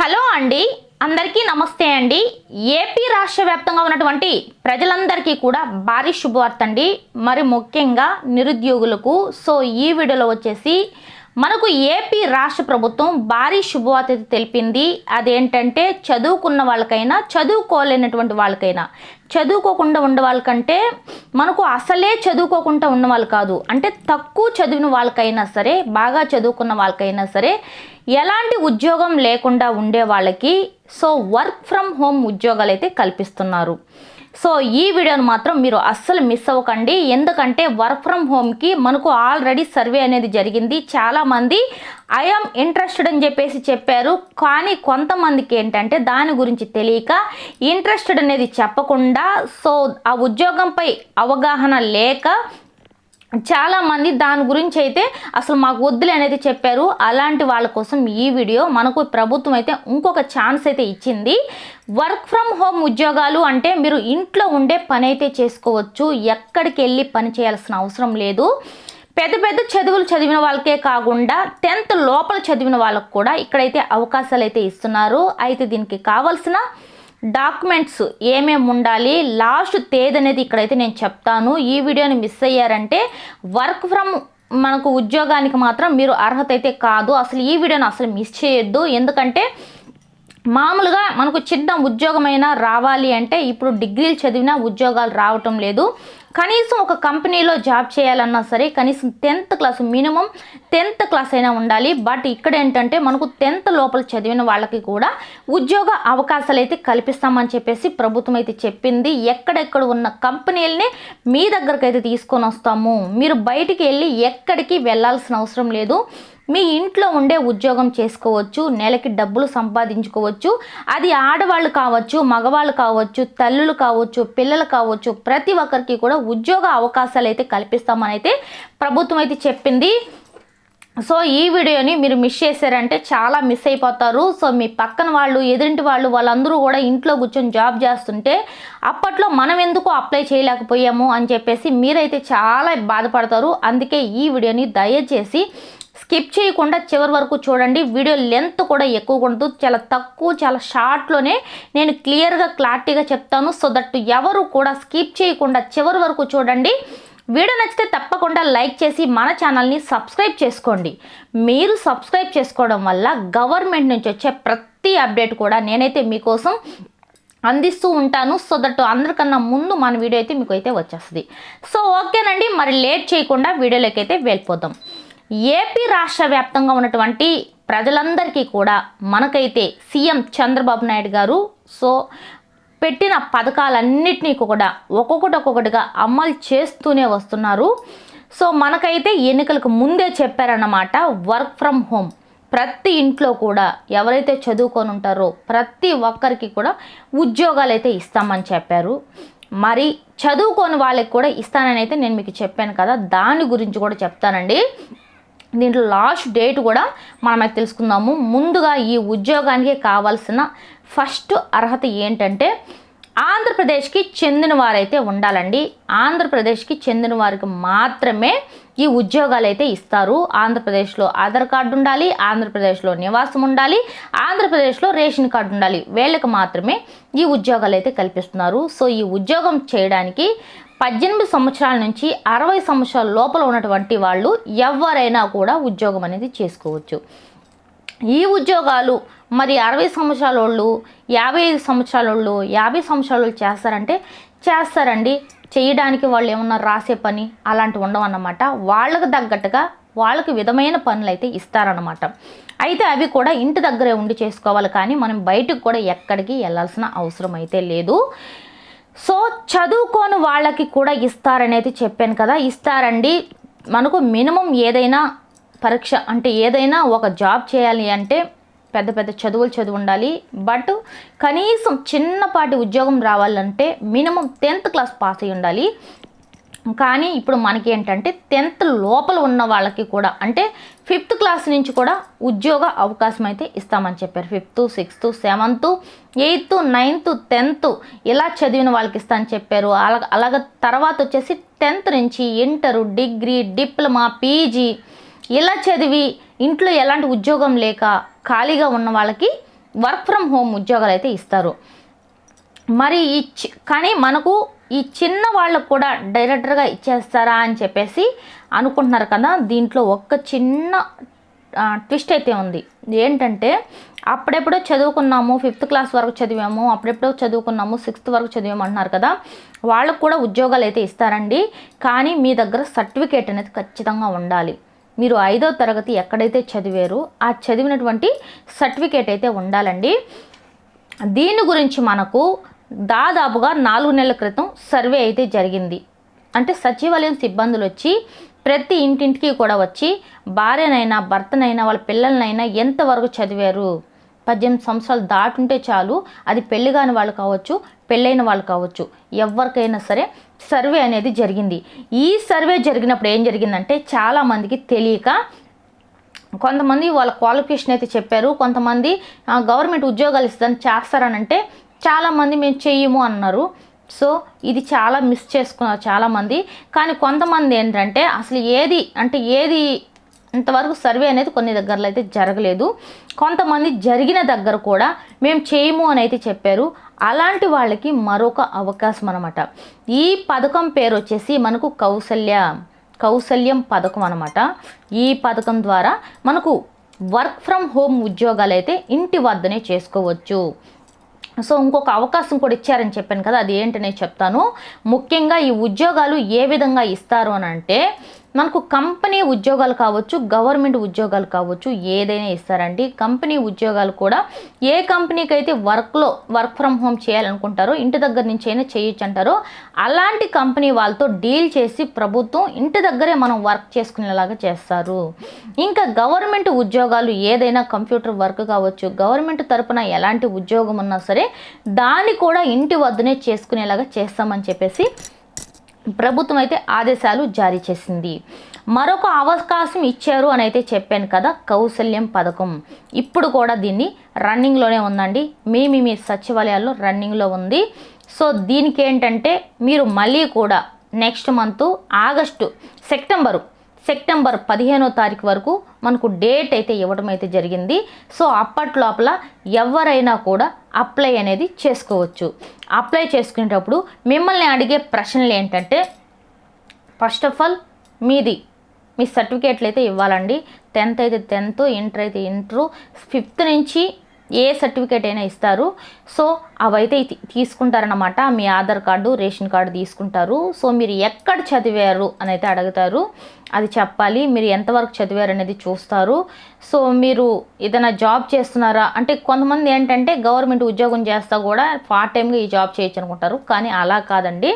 Hello అండి. అందరికీ నమస్తే అండి. ఏపీ రాష్ట్ర వ్యాప్తంగా ఉన్నటువంటి ప్రజలందరికీ కూడా భారీ శుభవార్త అండి. మరి ముఖ్యంగా నిరుద్యోగులకు. సో ఈ వీడియోలో వచ్చేసి మనకు ఏపీ రాష్ట్ర ప్రభుత్వం భారీ శుభవార్త తెలిపింది. అదేంటంటే చదువుకున్న వాళ్ళకైనా చదువుకోలేనటువంటి వాళ్ళకైనా చదువుకోకుండా ఉండే వాళ్ళకంటే మనకు అసలే చదువుకోకుండా ఉన్న వాళ్ళు కాదు. అంటే తక్కువ చదివిన వాళ్ళకైనా సరే బాగా చదువుకున్న వాళ్ళకైనా సరే ఎలాంటి ఉద్యోగం లేకుండా ఉండే వాళ్ళకి సో వర్క్ ఫ్రమ్ హోమ్ ఉద్యోగాలు అయితే కల్పిస్తున్నారు. సో ఈ వీడియోను మాత్రం మీరు అస్సలు మిస్ అవ్వకండి. ఎందుకంటే వర్క్ ఫ్రమ్ హోమ్కి మనకు ఆల్రెడీ సర్వే అనేది జరిగింది. చాలామంది ఐఎమ్ ఇంట్రెస్టెడ్ అని చెప్పేసి చెప్పారు. కానీ కొంతమందికి ఏంటంటే దాని గురించి తెలియక ఇంట్రెస్టెడ్ అనేది చెప్పకుండా సో ఆ ఉద్యోగంపై అవగాహన లేక చాలామంది దాని గురించి అయితే అసలు మాకు వద్దులే అనేది చెప్పారు. అలాంటి వాళ్ళ కోసం ఈ వీడియో మనకు ప్రభుత్వం అయితే ఇంకొక ఛాన్స్ అయితే ఇచ్చింది. వర్క్ ఫ్రమ్ హోమ్ ఉద్యోగాలు అంటే మీరు ఇంట్లో ఉండే పని అయితే చేసుకోవచ్చు. ఎక్కడికి వెళ్ళి పని చేయాల్సిన అవసరం లేదు. పెద్ద పెద్ద చదువులు చదివిన వాళ్ళకే కాకుండా టెన్త్ లోపల చదివిన వాళ్ళకు కూడా ఇక్కడైతే అవకాశాలు అయితే ఇస్తున్నారు. అయితే దీనికి కావాల్సిన డాక్యుమెంట్స్ ఏమేమి ఉండాలి? లాస్ట్ తేదీ అనేది ఇక్కడైతే నేను చెప్తాను. ఈ వీడియోని మిస్ అయ్యారంటే వర్క్ ఫ్రమ్ మనకు ఉద్యోగానికి మాత్రం మీరు అర్హత అయితే కాదు. అసలు ఈ వీడియోని అసలు మిస్ చేయొద్దు. ఎందుకంటే మామూలుగా మనకు చిన్న ఉద్యోగమైనా రావాలి అంటే ఇప్పుడు డిగ్రీలు చదివినా ఉద్యోగాలు రావటం లేదు. కనీసం ఒక కంపెనీలో జాబ్ చేయాలన్నా సరే కనీసం tenth class minimum tenth class అయినా ఉండాలి. బట్ ఇక్కడ ఏంటంటే మనకు టెన్త్ లోపల చదివిన వాళ్ళకి కూడా ఉద్యోగ అవకాశాలు అయితే కల్పిస్తామని చెప్పేసి ప్రభుత్వం అయితే చెప్పింది. ఎక్కడెక్కడ ఉన్న కంపెనీలని మీ దగ్గరకు అయితే తీసుకొని వస్తాము. మీరు బయటికి వెళ్ళి ఎక్కడికి వెళ్ళాల్సిన అవసరం లేదు. మీ ఇంట్లో ఉండే ఉద్యోగం చేసుకోవచ్చు నెలకి డబ్బులు సంపాదించుకోవచ్చు అది ఆడవాళ్ళు కావచ్చు మగవాళ్ళు కావచ్చు తల్లులు కావచ్చు పిల్లలు కావచ్చు ప్రతి ఒక్కరికి కూడా ఉద్యోగ అవకాశాలు అయితే కల్పిస్తామని అయితే ప్రభుత్వం అయితే చెప్పింది. సో ఈ వీడియోని మీరు మిస్ చేశారంటే చాలా మిస్ అయిపోతారు. సో మీ పక్కన వాళ్ళు ఎదురింటి వాళ్ళు వాళ్ళందరూ కూడా ఇంట్లో కూర్చొని జాబ్ చేస్తుంటే అప్పట్లో మనం ఎందుకు అప్లై చేయలేకపోయాము అని చెప్పేసి మీరైతే చాలా బాధపడతారు. అందుకే ఈ వీడియోని దయచేసి స్కిప్ చేయకుండా చివరి వరకు చూడండి. వీడియో లెంత్ కూడా ఎక్కువ ఉండదు. చాలా తక్కువ చాలా షార్ట్లోనే నేను క్లియర్గా క్లారిటీగా చెప్తాను. సో దట్ ఎవరు కూడా స్కిప్ చేయకుండా చివరి వరకు చూడండి. వీడియో నచ్చితే తప్పకుండా లైక్ చేసి మన ఛానల్ని సబ్స్క్రైబ్ చేసుకోండి. మీరు సబ్స్క్రైబ్ చేసుకోవడం వల్ల గవర్నమెంట్ నుంచి వచ్చే ప్రతి అప్డేట్ కూడా నేనైతే మీకోసం అందిస్తూ ఉంటాను. సో దట్ అందరికన్నా ముందు మన వీడియో అయితే మీకు అయితే వచ్చేస్తుంది సో ఓకేనండి మరి లేట్ చేయకుండా వీడియోలోకి అయితే వెళ్ళిపోతాం ఏపీ రాష్ట్ర వ్యాప్తంగా ఉన్నటువంటి ప్రజలందరికీ కూడా మనకైతే సీఎం చంద్రబాబు నాయుడు గారు సో పెట్టిన పథకాలన్నిటినీ కూడా ఒక్కొక్కటి ఒక్కొక్కటిగా అమలు చేస్తూనే వస్తున్నారు. సో మనకైతే ఎన్నికలకు ముందే చెప్పారన్నమాట వర్క్ ఫ్రమ్ హోమ్. ప్రతి ఇంట్లో కూడా ఎవరైతే చదువుకొని ఉంటారో ప్రతి ఒక్కరికి కూడా ఉద్యోగాలు అయితే ఇస్తామని చెప్పారు. మరి చదువుకోని వాళ్ళకి కూడా ఇస్తానని అయితే నేను మీకు చెప్పాను కదా దాని గురించి కూడా చెప్తానండి. దీంట్లో లాస్ట్ డేట్ కూడా మనం తెలుసుకుందాము. ముందుగా ఈ ఉద్యోగానికి కావాల్సిన ఫస్ట్ అర్హత ఏంటంటే ఆంధ్రప్రదేశ్కి చెందిన వారైతే ఉండాలండి. ఆంధ్రప్రదేశ్కి చెందిన వారికి మాత్రమే ఈ ఉద్యోగాలు అయితే ఇస్తారు. ఆంధ్రప్రదేశ్లో ఆధార్ కార్డు ఉండాలి ఆంధ్రప్రదేశ్లో నివాసం ఉండాలి ఆంధ్రప్రదేశ్లో రేషన్ కార్డు ఉండాలి. వీళ్ళకి మాత్రమే ఈ ఉద్యోగాలు అయితే కల్పిస్తున్నారు. సో ఈ ఉద్యోగం చేయడానికి పద్దెనిమిది సంవత్సరాల నుంచి అరవై సంవత్సరాల లోపల ఉన్నటువంటి వాళ్ళు ఎవరైనా కూడా ఉద్యోగం అనేది చేసుకోవచ్చు. ఈ ఉద్యోగాలు మరి అరవై సంవత్సరాల వాళ్ళు యాభై ఐదు సంవత్సరాల వాళ్ళు యాభై సంవత్సరాల వాళ్ళు చేస్తారంటే చేస్తారండి. చేయడానికి వాళ్ళు ఏమన్నా రాసే పని అలాంటివి ఉండవన్నమాట వాళ్ళకు తగ్గట్టుగా వాళ్ళకి విధమైన పనులు అయితే ఇస్తారనమాట అయితే అవి కూడా ఇంటి దగ్గరే ఉండి చేసుకోవాలి కానీ మనం బయటకు కూడా ఎక్కడికి వెళ్ళాల్సిన అవసరం అయితే లేదు. సో చదువుకోని వాళ్ళకి కూడా ఇస్తారనేది చెప్పాను కదా ఇస్తారండి. మనకు మినిమం ఏదైనా పరీక్ష అంటే ఏదైనా ఒక జాబ్ చేయాలి అంటే పెద్ద పెద్ద చదువులు చదువు ఉండాలి. బట్ కనీసం చిన్నపాటి ఉద్యోగం రావాలంటే మినిమం టెన్త్ క్లాస్ పాస్ అయి ఉండాలి. కానీ ఇప్పుడు మనకి ఏంటంటే టెన్త్ లోపల ఉన్న వాళ్ళకి కూడా అంటే ఫిఫ్త్ క్లాస్ నుంచి కూడా ఉద్యోగ అవకాశం అయితే ఇస్తామని చెప్పారు. Fifth sixth seventh eighth ninth tenth ఇలా చదివిన వాళ్ళకి ఇస్తామని చెప్పారు. అలాగ అలాగ తర్వాత వచ్చేసి టెన్త్ నుంచి ఇంటరు డిగ్రీ డిప్లొమా పీజీ ఇలా చదివి ఇంట్లో ఎలాంటి ఉద్యోగం లేక ఖాళీగా ఉన్న వాళ్ళకి వర్క్ ఫ్రమ్ హోమ్ ఉద్యోగాలు అయితే ఇస్తారు. మరి ఈ కానీ మనకు ఈ చిన్న వాళ్ళకు కూడా డైరెక్టర్గా ఇచ్చేస్తారా అని చెప్పేసి అనుకుంటున్నారు కదా. దీంట్లో ఒక్క చిన్న ట్విస్ట్ అయితే ఉంది. ఏంటంటే అప్పుడెప్పుడో చదువుకున్నాము ఫిఫ్త్ క్లాస్ వరకు చదివాము అప్పుడెప్పుడో చదువుకున్నాము సిక్స్త్ వరకు చదివాము అంటున్నారు కదా. వాళ్ళకు కూడా ఉద్యోగాలు అయితే ఇస్తారండి. కానీ మీ దగ్గర సర్టిఫికేట్ అనేది ఖచ్చితంగా ఉండాలి. మీరు ఐదో తరగతి ఎక్కడైతే చదివారో ఆ చదివినటువంటి సర్టిఫికేట్ అయితే ఉండాలండి. దీని గురించి మనకు దాదాపుగా నాలుగు నెలల క్రితం సర్వే అయితే జరిగింది. అంటే సచివాలయం సిబ్బందులు వచ్చి ప్రతి ఇంటింటికి కూడా వచ్చి భార్యనైనా భర్తనైనా వాళ్ళ పిల్లలనైనా ఎంతవరకు చదివారు? పద్దెనిమిది సంవత్సరాలు దాటుంటే చాలు. అది పెళ్ళి కాని వాళ్ళు కావచ్చు పెళ్ళైన వాళ్ళు కావచ్చు ఎవరికైనా సరే సర్వే అనేది జరిగింది. ఈ సర్వే జరిగినప్పుడు ఏం జరిగిందంటే చాలామందికి తెలియక కొంతమంది వాళ్ళ క్వాలిఫికేషన్ అయితే చెప్పారు. కొంతమంది గవర్నమెంట్ ఉద్యోగాలు ఇస్తాను చేస్తారనంటే చాలామంది మేము చెయ్యము అన్నారు. సో ఇది చాలా మిస్ చేసుకున్నారు చాలామంది. కానీ కొంతమంది ఏంటంటే అసలు ఏది అంటే ఏది ఇంతవరకు సర్వే అనేది కొన్ని దగ్గరలో అయితే జరగలేదు. కొంతమంది జరిగిన దగ్గర కూడా మేము చేయము అని అయితే చెప్పారు. అలాంటి వాళ్ళకి మరొక అవకాశం అనమాట ఈ పథకం పేరు వచ్చేసి మనకు కౌశల్య కౌశల్యం పథకం అనమాట ఈ పథకం ద్వారా మనకు వర్క్ ఫ్రమ్ హోమ్ ఉద్యోగాలు అయితే ఇంటి వద్దనే చేసుకోవచ్చు. సో ఇంకొక అవకాశం కూడా ఇచ్చారని చెప్పాను కదా అది ఏంటనే చెప్తాను. ముఖ్యంగా ఈ ఉద్యోగాలు ఏ విధంగా ఇస్తారు అని అంటే మనకు కంపెనీ ఉద్యోగాలు కావచ్చు గవర్నమెంట్ ఉద్యోగాలు కావచ్చు ఏదైనా ఇస్తారండి. కంపెనీ ఉద్యోగాలు కూడా ఏ కంపెనీకి అయితే వర్క్లో వర్క్ ఫ్రమ్ హోమ్ చేయాలనుకుంటారో ఇంటి దగ్గర నుంచి అయినా చేయొచ్చు అంటారో అలాంటి కంపెనీ వాళ్ళతో డీల్ చేసి ప్రభుత్వం ఇంటి దగ్గరే మనం వర్క్ చేసుకునేలాగా చేస్తారు. ఇంకా గవర్నమెంట్ ఉద్యోగాలు ఏదైనా కంప్యూటర్ వర్క్ కావచ్చు గవర్నమెంట్ తరపున ఎలాంటి ఉద్యోగం ఉన్నా సరే దాన్ని కూడా ఇంటి వద్దనే చేసుకునేలాగా చేస్తామని చెప్పేసి ప్రభుత్వం అయితే ఆదేశాలు జారీ చేసింది. మరొక అవకాశం ఇచ్చారు అని అయితే చెప్పాను కదా కౌశల్యం పథకం. ఇప్పుడు కూడా దీన్ని రన్నింగ్లోనే ఉందండి. మేము మీ మీ సచివాలయాల్లో రన్నింగ్లో ఉంది. సో దీనికి ఏంటంటే మీరు మళ్ళీ కూడా next month August September September పదిహేనో తారీఖు వరకు మనకు డేట్ అయితే ఇవ్వడం అయితే జరిగింది. సో అప్పట్లోపల ఎవరైనా కూడా అప్లై అనేది చేసుకోవచ్చు. అప్లై చేసుకునేటప్పుడు మిమ్మల్ని అడిగే ప్రశ్నలు ఏంటంటే ఫస్ట్ ఆఫ్ ఆల్ మీది మీ సర్టిఫికేట్లు అయితే ఇవ్వాలండి. టెన్త్ అయితే టెన్త్ ఇంటర్ అయితే ఇంటర్ ఫిఫ్త్ నుంచి ఏ సర్టిఫికేట్ అయినా ఇస్తారు. సో అవైతే తీసుకుంటారనమాట మీ ఆధార్ కార్డు రేషన్ కార్డు తీసుకుంటారు. సో మీరు ఎక్కడ చదివారు అని అయితే అడుగుతారు. అది చెప్పాలి. మీరు ఎంతవరకు చదివారనేది చూస్తారు. సో మీరు ఏదైనా జాబ్ చేస్తున్నారా? అంటే కొంతమంది ఏంటంటే గవర్నమెంట్ ఉద్యోగం చేస్తా కూడా పార్ట్ టైంగా ఈ జాబ్ చేయొచ్చు అనుకుంటారు. కానీ అలా కాదండి.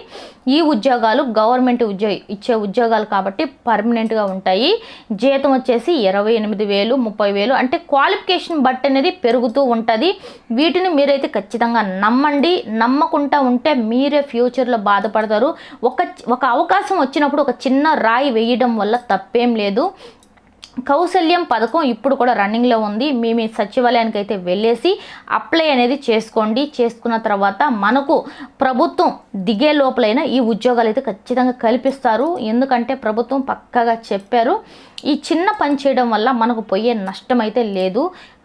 ఈ ఉద్యోగాలు గవర్నమెంట్ ఉద్యోగ ఇచ్చే ఉద్యోగాలు కాబట్టి పర్మనెంట్గా ఉంటాయి. జీతం వచ్చేసి ఇరవై ఎనిమిది వేలు ముప్పై వేలు అంటే క్వాలిఫికేషన్ బట్టి అనేది పెరుగుతూ ఉంటుంది. వీటిని మీరైతే ఖచ్చితంగా నమ్మండి. నమ్మకుండా ఉంటే మీరే ఫ్యూచర్లో బాధపడతారు. ఒక ఒక అవకాశం వచ్చినప్పుడు ఒక చిన్న రాయి వేయడం వల్ల తప్పేం లేదు. కౌశల్యం పథకం ఇప్పుడు కూడా రన్నింగ్లో ఉంది. మీ మీ సచివాలయానికి అయితే వెళ్ళేసి అప్లై అనేది చేసుకోండి. చేసుకున్న తర్వాత మనకు ప్రభుత్వం దిగే లోపలైనా ఈ ఉద్యోగాలు అయితే ఖచ్చితంగా కల్పిస్తారు. ఎందుకంటే ప్రభుత్వం పక్కగా చెప్పారు. ఈ చిన్న పని చేయడం వల్ల మనకు పోయే నష్టం అయితే లేదు.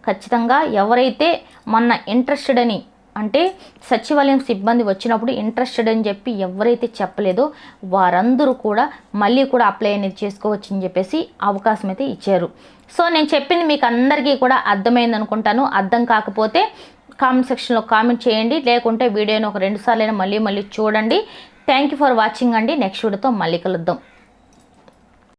ఖచ్చితంగా ఎవరైతే మొన్న ఇంట్రెస్టెడ్ అని అంటే సచివాలయం సిబ్బంది వచ్చినప్పుడు ఇంట్రెస్టెడ్ అని చెప్పి ఎవరైతే చెప్పలేదో వారందరూ కూడా మళ్ళీ కూడా అప్లై అనేది చేసుకోవచ్చు అని చెప్పేసి అవకాశం అయితే ఇచ్చారు. సో నేను చెప్పింది మీకు అందరికీ కూడా అర్థమైంది అనుకుంటాను. అర్థం కాకపోతే కామెంట్ సెక్షన్లో కామెంట్ చేయండి. లేకుంటే వీడియోని ఒక రెండు సార్లు మళ్ళీ మళ్ళీ చూడండి. థ్యాంక్ యూ ఫర్ వాచింగ్ అండి. నెక్స్ట్ వీడియోతో మళ్ళీ కలుద్దాం.